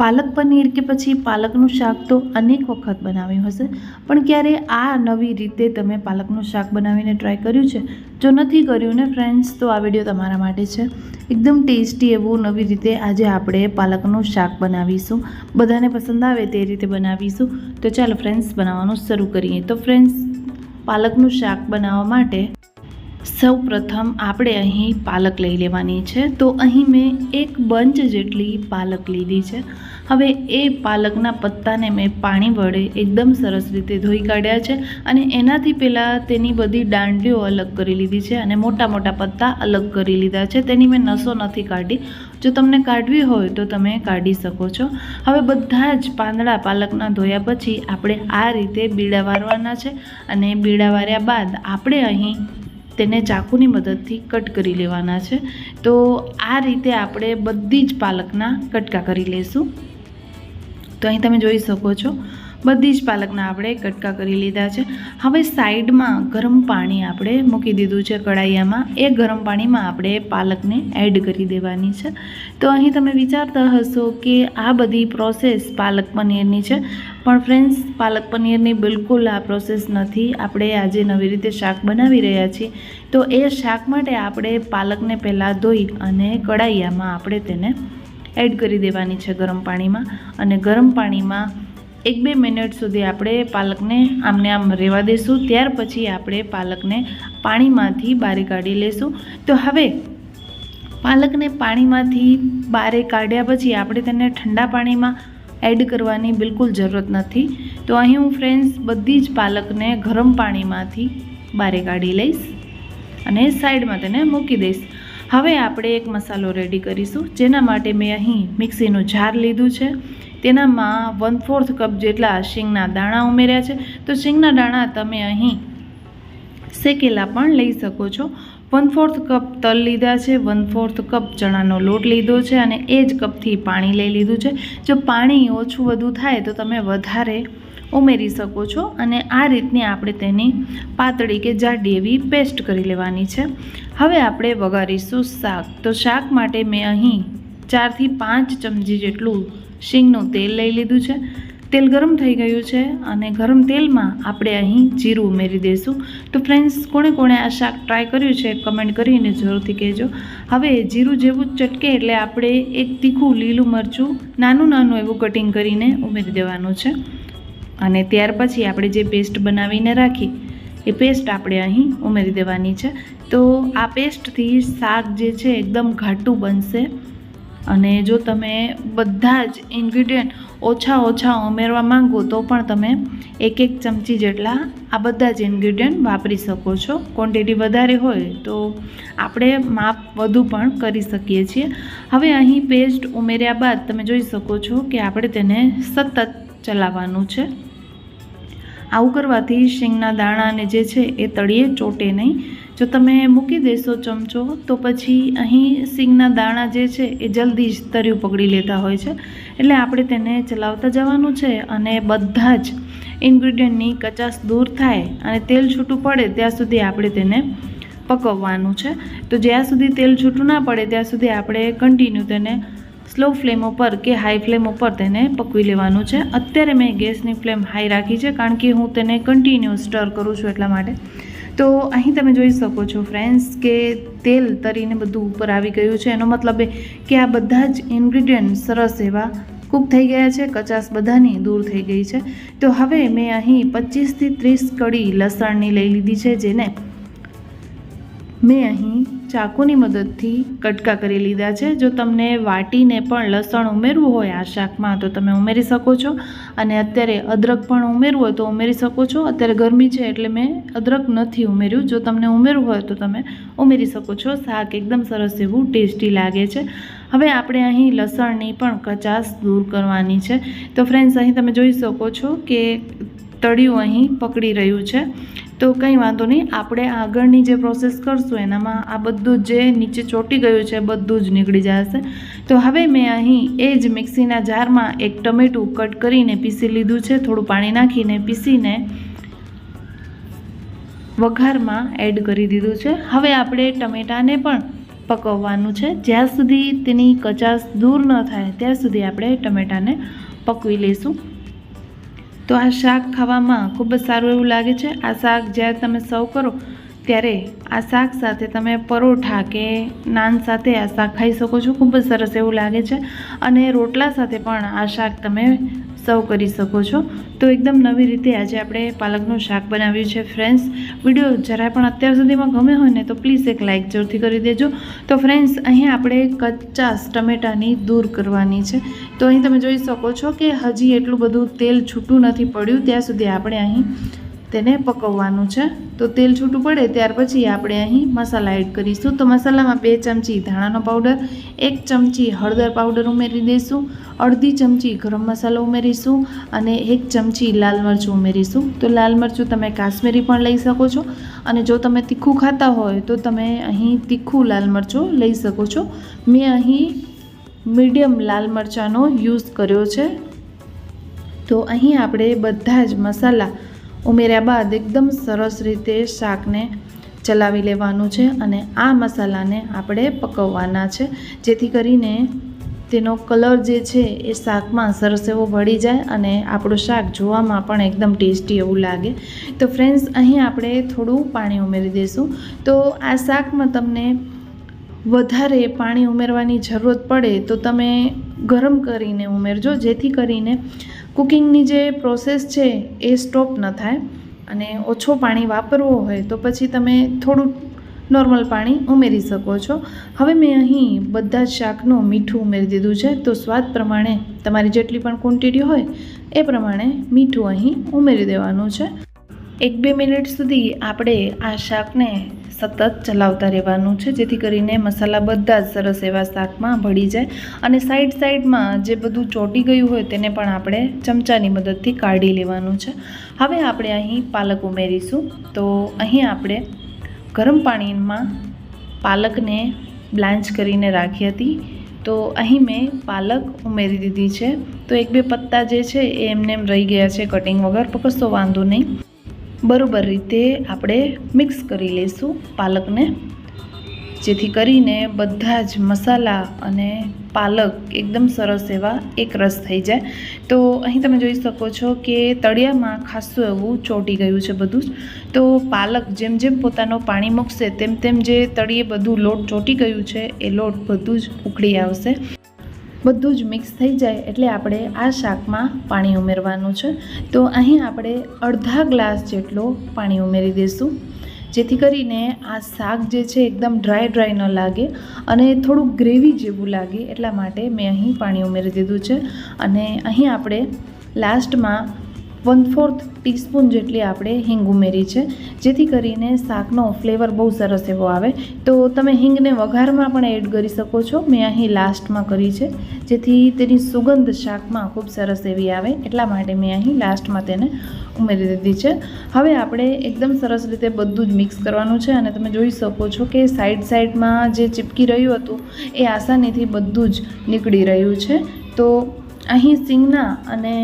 પાલક પનીર કે પછી પાલકનું શાક તો અનેક વખત બનાવ્યું હશે, પણ ક્યારે આ નવી રીતે તમે પાલકનું શાક બનાવીને ટ્રાય કર્યું છે? જો નથી કર્યું ને ફ્રેન્ડ્સ તો આ વીડિયો તમારા માટે છે. એકદમ ટેસ્ટી એવું નવી રીતે આજે આપણે પાલકનું શાક બનાવીશું. બધાને પસંદ આવે તે રીતે બનાવીશું. તો ચાલો ફ્રેન્ડ્સ બનાવવાનું શરૂ કરીએ. તો ફ્રેન્ડ્સ પાલકનું શાક બનાવવા માટે સૌ પ્રથમ આપણે અહીં પાલક લઈ લેવાની છે. તો અહીં મેં એક બંચ જેટલી પાલક લીધી છે. હવે એ પાલકના પત્તાને મેં પાણી વડે એકદમ સરસ રીતે ધોઈ કાઢ્યા છે અને એનાથી પહેલાં તેની બધી દાંડીઓ અલગ કરી લીધી છે અને મોટા મોટા પત્તા અલગ કરી લીધા છે. તેની મેં નસો નથી કાઢી. જો તમને કાઢવી હોય તો તમે કાઢી શકો છો. હવે બધા જ પાંદડા પાલકના ધોયા પછી આપણે આ રીતે બીડા વારવાના છે અને બીડા વાર્યા બાદ આપણે અહીં તેને ચાકુની મદદથી કટ કરી લેવાના છે. તો આ રીતે આપણે બધી જ પાલકના કટકા કરી લઈશું તો અહીં તમે જોઈ શકો છો. બધી જ પાલકના આપણે કટકા કરી લીધા છે. હવે સાઈડમાં ગરમ પાણી આપણે મૂકી દીધું છે કડાઈયામાં એ ગરમ પાણીમાં આપણે પાલકને એડ કરી દેવાની છે. તો અહીં તમે વિચારતા હશો કે આ બધી પ્રોસેસ પાલક પનીરની છે. પણ ફ્રેન્ડ્સ પાલક પનીરની બિલકુલ આ પ્રોસેસ નથી. આપણે આજે નવી રીતે શાક બનાવી રહ્યા છીએ. તો એ શાક માટે આપણે પાલકને પહેલાં ધોઈ અને કડાઈયામાં આપણે તેને એડ કરી દેવાની છે ગરમ પાણીમાં. અને ગરમ પાણીમાં એક બે મિનિટ સુધી આપણે પાલકને આમને આમ રહેવા દઈશું ત્યાર પછી આપણે પાલકને પાણીમાંથી બારે કાઢી લઈશું તો હવે પાલકને પાણીમાંથી બારે કાઢ્યા પછી આપણે તેને ઠંડા પાણીમાં એડ કરવાની બિલકુલ જરૂરત નથી. તો અહીં હું ફ્રેન્ડ્સ બધી જ પાલકને ગરમ પાણીમાંથી બારે કાઢી લઈશ અને સાઈડમાં તેને મૂકી દઈશ. હવે આપણે એક મસાલો રેડી કરીશું. જેના માટે મેં અહીં મિક્સીનું જાર લીધું છે. તેનામાં વન ફોર્થ કપ જેટલા શીંગના દાણા ઉમેર્યા છે. તો શીંગના દાણા તમે અહીં શેકેલા પણ લઈ શકો છો. વન ફોર્થ કપ તલ લીધા છે. વન ફોર્થ કપ ચણાનો લોટ લીધો છે અને એ જ કપથી પાણી લઈ લીધું છે. જો પાણી ઓછું વધુ થાય તો તમે વધારે ઉમેરી શકો છો અને આ રીતની આપણે તેની પાતળી કે જાડી એવી પેસ્ટ કરી લેવાની છે. હવે આપણે વઘારીશું શાક. તો શાક માટે મેં અહીં ચારથી પાંચ ચમચી જેટલું શીંગનું તેલ લઈ લીધું છે. તેલ ગરમ થઈ ગયું છે અને ગરમ તેલમાં આપણે અહીં જીરું ઉમેરી દઈશું. તો ફ્રેન્ડ્સ કોણે કોણે આ શાક ટ્રાય કર્યું છે કમેન્ટ કરીને જરૂરથી કહેજો. હવે જીરું જેવું ચટકે એટલે આપણે એક તીખું લીલું મરચું, નાનું નાનું એવું કટિંગ કરીને ઉમેરી દેવાનું છે. અને ત્યાર પછી આપણે જે પેસ્ટ બનાવીને રાખી, એ પેસ્ટ આપણે અહીં ઉમેરી દેવાની છે. તો આ પેસ્ટથી શાક જે છે, એકદમ ઘાટું બનશે. અને જો તમે બધા જ ઇન્ગ્રીડિયન્ટ ઓછા ઓછા ઉમેરવા માંગો, તો પણ તમે એક એક ચમચી જેટલા આ બધા જ ઇન્ગ્રીડિયન્ટ વાપરી શકો છો. ક્વોન્ટિટી વધારે હોય તો આપણે માપ વધુ પણ કરી શકીએ છીએ. હવે અહીં પેસ્ટ ઉમેર્યા બાદ તમે જોઈ શકો છો કે આપણે તેને સતત ચલાવવાનું છે. આવું કરવાથી શીંગના દાણાને જે છે એ તળિયે ચોટે નહીં. જો તમે મૂકી દેશો ચમચો, તો પછી અહીં સિંગના દાણા જે છે એ જલ્દી જ તર્યું પકડી લેતા હોય છે. એટલે આપણે તેને ચલાવતા જવાનું છે અને બધા જ ઇન્ગ્રીડિયન્ટની કચાશ દૂર થાય અને તેલ છૂટું પડે ત્યાં સુધી આપણે તેને પકવવાનું છે. તો જ્યાં સુધી તેલ છૂટું ના પડે ત્યાં સુધી આપણે કન્ટિન્યુ તેને સ્લો ફ્લેમ ઉપર કે હાઈ ફ્લેમ ઉપર તેને પકવી લેવાનું છે. અત્યારે મેં ગેસની ફ્લેમ હાઈ રાખી છે, કારણ કે હું તેને કન્ટિન્યુ સ્ટર કરું છું એટલા માટે. તો અહીં તમે જોઈ શકો છો ફ્રેન્ડ્સ કે તેલ તરીને બધું ઉપર આવી ગયું છે. એનો મતલબ એ કે આ બધા જ ઇન્ગ્રીડિયન્ટ સરસ એવા કૂક થઈ ગયા છે, કચાસ બધાની દૂર થઈ ગઈ છે. તો હવે મેં અહીં પચીસથી ત્રીસ કડી લસણની લઈ લીધી છે, જેને મેં અહીં ચાકુની મદદથી કટકા કરી લીધા છે. જો તમને વાટીને પણ લસણ ઉમેરવું હોય આ શાકમાં, તો તમે ઉમેરી શકો છો. અને અત્યારે અદરક પણ ઉમેરવું હોય તો ઉમેરી શકો છો. અત્યારે ગરમી છે એટલે મેં અદરક નથી ઉમેર્યું. જો તમને ઉમેરવું હોય તો તમે ઉમેરી શકો છો. શાક એકદમ સરસ એવું ટેસ્ટી લાગે છે. હવે આપણે અહીં લસણની પણ કચાશ દૂર કરવાની છે. તો ફ્રેન્ડ્સ અહીં તમે જોઈ શકો છો કે તળિયું અહીં પકડી રહ્યું છે. તો કંઈ વાંધો નહીં. આપણે આગળની જે પ્રોસેસ કરશું, એનામાં આ બધું જે નીચે ચોંટી ગયું છે, બધું જ નીકળી જશે. તો હવે મેં અહીં એ જ મિક્સીના જારમાં એક ટમેટું કટ કરીને પીસી લીધું છે. થોડું પાણી નાખીને પીસીને વઘારમાં એડ કરી દીધું છે. હવે આપણે ટમેટાને પણ પકવવાનું છે. જ્યાં સુધી તેની કચાશ દૂર ન થાય, ત્યાં સુધી આપણે ટમેટાને પકવી લઈશું. તો આ શાક ખાવામાં ખૂબ જ સારું એવું લાગે છે. આ શાક જ્યારે તમે સર્વ કરો ત્યારે આ શાક સાથે તમે પરોઠા કે નાન સાથે આ શાક ખાઈ શકો છો. ખૂબ જ સરસ એવું લાગે છે. અને રોટલા સાથે પણ આ શાક તમે સર્વ કરી શકો છો. તો એકદમ નવી રીતે આજે આપણે પાલકનું શાક બનાવ્યું છે ફ્રેન્ડ્સ વીડિયો જરાય પણ અત્યાર સુધીમાં ગમે હોય ને તો પ્લીઝ એક લાઇક જરૂરથી કરી દેજો. તો ફ્રેન્ડ્સ અહીં આપણે કચાસ ટમેટાની દૂર કરવાની છે. તો અહીં તમે જોઈ શકો છો કે હજી એટલું બધું તેલ છૂટું નથી પડ્યું. ત્યાં સુધી આપણે અહીં તેને પકવવાનું છે. તો તેલ છૂટું પડે ત્યાર પછી આપણે અહીં મસાલા એડ કરીશું. તો મસાલામાં બે ચમચી ધાણાનો પાવડર, એક ચમચી હળદર પાવડર ઉમેરી દઈશું. અડધી ચમચી ગરમ મસાલો ઉમેરીશું અને એક ચમચી લાલ મરચું ઉમેરીશું. તો લાલ મરચું તમે કાશ્મીરી પણ લઈ શકો છો અને જો તમે તીખું ખાતા હોય તો તમે અહીં તીખું લાલ મરચું લઈ શકો છો. મેં અહીં મીડિયમ લાલ મરચાંનો યુઝ કર્યો છે. તો અહીં આપણે બધા જ મસાલા ઉમેર્યા બાદ એકદમ સરસ રીતે શાકને ચલાવી લેવાનું છે અને આ મસાલાને આપણે પકવવાના છે. જેથી કરીને તેનો કલર જે છે એ શાકમાં સરસ એવો ભળી જાય અને આપણું શાક જોવામાં પણ એકદમ ટેસ્ટી એવું લાગે. તો ફ્રેન્ડ્સ અહીં આપણે થોડું પાણી ઉમેરી દઈશું. તો આ શાકમાં તમને વધારે પાણી ઉમેરવાની જરૂરત પડે તો તમે ગરમ કરીને ઉમેરજો. જેથી કરીને કુકિંગની જે પ્રોસેસ છે એ સ્ટોપ ન થાય અને ઓછો પાણી વાપરવો હોય તો પછી તમે થોડું નોર્મલ પાણી ઉમેરી શકો છો. હવે મેં અહીં બધા જ શાકનું મીઠું ઉમેરી દીધું છે. તો સ્વાદ પ્રમાણે તમારી જેટલી પણ ક્વોન્ટિટી હોય એ પ્રમાણે મીઠું અહીં ઉમેરી દેવાનું છે. એક બે મિનિટ સુધી આપણે આ શાકને સતત ચલાવતા રહેવાનું છે, જેથી કરીને મસાલા બધા જ સરસ એવા શાકમાં ભળી જાય અને સાઈડ સાઈડમાં જે બધું ચોંટી ગયું હોય તેને પણ આપણે ચમચાની મદદથી કાઢી લેવાનું છે. હવે આપણે અહીં પાલક ઉમેરીશું. તો અહીં આપણે ગરમ પાણીમાં પાલકને બ્લાન્ચ કરીને રાખી હતી. તો અહીં મેં પાલક ઉમેરી દીધી છે. તો એક બે પત્તા જે છે એ એમને એમ રહી ગયા છે કટિંગ વગર પણ વાંધો નહીં. બરોબર રીતે આપણે મિક્સ કરી લઈશું પાલકને, જેથી કરીને બધા જ મસાલા અને પાલક એકદમ સરસ એવા એકરસ થઈ જાય. તો અહીં તમે જોઈ શકો છો કે તળિયામાં ખાસું એવું ચોંટી ગયું છે બધું જ. તો પાલક જેમ જેમ પોતાનું પાણી મૂકશે, તેમ તેમ જે તળિયે બધું લોટ ચોંટી ગયું છે, એ લોટ બધું જ ઉખડી આવશે. બધું જ મિક્સ થઈ જાય એટલે આપણે આ શાકમાં પાણી ઉમેરવાનું છે. તો અહીં આપણે અડધા ગ્લાસ જેટલો પાણી ઉમેરી દઈશું. જેથી કરીને આ શાક જે છે એકદમ ડ્રાય ડ્રાય ન લાગે અને થોડુંક ગ્રેવી જેવું લાગે એટલા માટે મેં અહીં પાણી ઉમેરી દીધું છે. અને અહીં આપણે લાસ્ટમાં વન ફોર્થ ટીસ્પૂન જેટલી આપણે હિંગ ઉમેરી છે. જેથી કરીને શાકનો ફ્લેવર બહુ સરસ એવો આવે. તો તમે હિંગને વઘારમાં પણ એડ કરી શકો છો. મેં અહીં લાસ્ટમાં કરી છે. જેથી તેની સુગંધ શાકમાં ખૂબ સરસ એવી આવે. એટલા માટે મેં અહીં લાસ્ટમાં તેને ઉમેરી દીધી છે. હવે આપણે એકદમ સરસ રીતે બધું જ મિક્સ કરવાનું છે અને તમે જોઈ શકો છો કે સાઈડ સાઈડમાં જે ચીપકી રહ્યું હતું એ આસાનીથી બધું જ નીકળી રહ્યું છે. તો અહીં સિંગના અને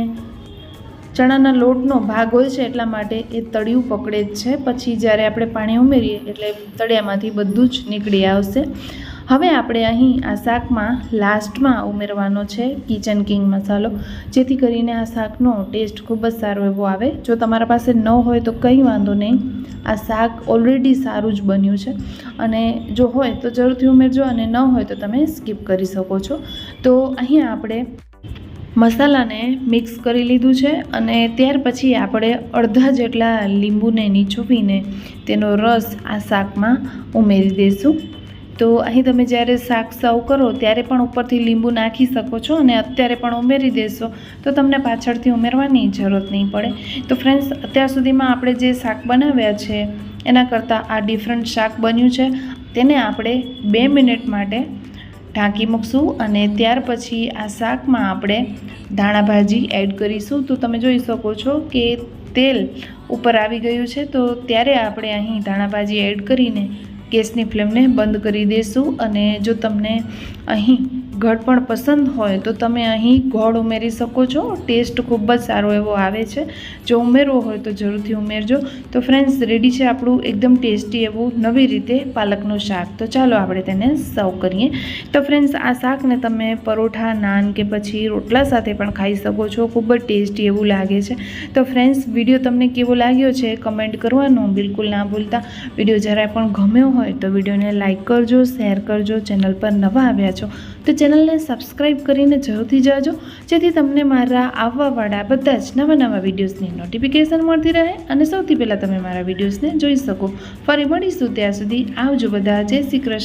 ચણાના લોટનો ભાગ હોય છે એટલા માટે એ તળિયું પકડે જ છે. પછી જ્યારે આપણે પાણી ઉમેરીએ એટલે તળિયામાંથી બધું જ નીકળી આવશે. હવે આપણે અહીં આ શાકમાં લાસ્ટમાં ઉમેરવાનો છે કિચન કિંગ મસાલો. જેથી કરીને આ શાકનો ટેસ્ટ ખૂબ જ સારો એવો આવે. જો તમારા પાસે ન હોય તો કંઈ વાંધો નહીં. આ શાક ઓલરેડી સારું જ બન્યું છે. અને જો હોય તો જરૂરથી ઉમેરજો અને ન હોય તો તમે સ્કીપ કરી શકો છો. તો અહીં આપણે મસાલાને મિક્સ કરી લીધું છે અને ત્યાર પછી આપણે અડધા જેટલા લીંબુને નીચોવીને તેનો રસ આ શાકમાં ઉમેરી દઈશું તો અહીં તમે જ્યારે શાક સર્વ કરો ત્યારે પણ ઉપરથી લીંબુ નાખી શકો છો અને અત્યારે પણ ઉમેરી દેશો. તો તમને પાછળથી ઉમેરવાની જરૂરત નહીં પડે. તો ફ્રેન્ડ્સ અત્યાર સુધીમાં આપણે જે શાક બનાવ્યા છે, એના કરતાં આ ડિફરન્ટ શાક બન્યું છે. તેને આપણે બે મિનિટ માટે ઢાંકી મૂકશું અને ત્યાર પછી આ શાકમાં આપણે ધાણા ભાજી એડ કરીશું. તો તમે જોઈ શકો છો કે તેલ ઉપર આવી ગયું છે. તો ત્યારે આપણે અહીં ધાણા ભાજી એડ કરીને ગેસની ફ્લેમને બંધ કરી દઈશું અને જો તમને અહીં ગળ પસંદ હોય તો તમે અહીં ગોળ ઉમેરી શકો છો. ટેસ્ટ ખૂબ જ સારો એવો આવે છે. જો ઉમેરવો હોય તો જરૂરથી ઉમેરજો. તો ફ્રેન્ડ્સ રેડી છે આપણું એકદમ ટેસ્ટી એવું નવી રીતે પાલકનું શાક. તો ચાલો આપણે તેને સર્વ કરીએ. તો ફ્રેન્ડ્સ આ શાકને તમે પરોઠા, નાન કે પછી રોટલા સાથે પણ ખાઈ શકો છો. ખૂબ જ ટેસ્ટી એવું લાગે છે. તો ફ્રેન્ડ્સ વીડિયો તમને કેવો લાગ્યો છે? કમેન્ટ કરવાનું બિલકુલ ના ભૂલતા. વીડિયો જરાય પણ ગમ્યો હોય તો વિડીયોને લાઇક કરજો શેર કરજો ચેનલ પર નવા આવ્યા છો તો ચેનલને સબસ્ક્રાઈબ કરીને જરૂરથી જાજો, જેથી તમને મારા આવવાવાળા બધા જ નવા નવા વિડીયોઝની નોટિફિકેશન મળતી રહે અને સૌથી પહેલાં તમે મારા વિડીયોઝને જોઈ શકો. ફરી મળીશું ત્યાં સુધી આવજો બધા. જય શ્રી કૃષ્ણ.